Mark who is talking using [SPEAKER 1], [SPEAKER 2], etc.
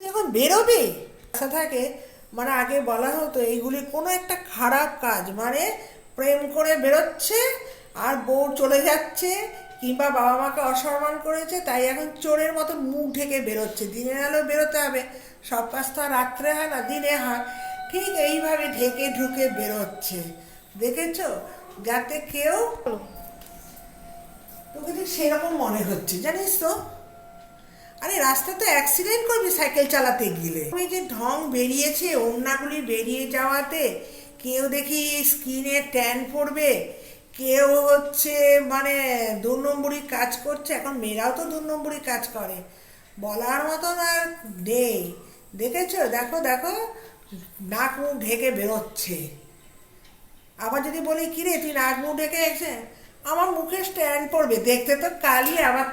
[SPEAKER 1] যখন বেরোবে? আশা থাকে মানে আগে বলা হতো এইগুলি কোনো একটা খারাপ কাজ মানে প্রেম করে বেরোচ্ছে আর বউ চলে যাচ্ছে কিংবা বাবা মাকে অসম্মান করেছে তাই এখন চোরের মতো মুখ ঢেকে বেরোচ্ছে। দিনের আলো বেরোতে হবে। সব কাজ তো আর রাত্রে হয় না দিনে হয়। ঠিক এইভাবে ঢেকে ঢুকে বেরোচ্ছে। দেখেছ? যাতে কেউ তোকে ঠিক সেরকম মনে হচ্ছে। জানিস তো? আরে রাস্তাতে অ্যাক্সিডেন্ট করবি সাইকেল চালাতে গেলে। ওই যে ঢং বেরিয়েছে, ওড়নাগুলি বেরিয়ে যাওয়াতে, কেউ দেখি স্কিনে ট্যান পড়বে, কেউ হচ্ছে মানে দু নম্বরই কাজ করছে, এখন মেয়েরাও তো দু নম্বরই কাজ করে। বলার মতন আর নেই। দেখেছ? দেখো দেখো, নাক মুখ ঢেকে বেরোচ্ছে। আবার যদি বলি, কিরে, তুই নাক মুখ ঢেকে আমার মুখে স্ট্যান্ড পড়বে, দেখতে তো কালই আবার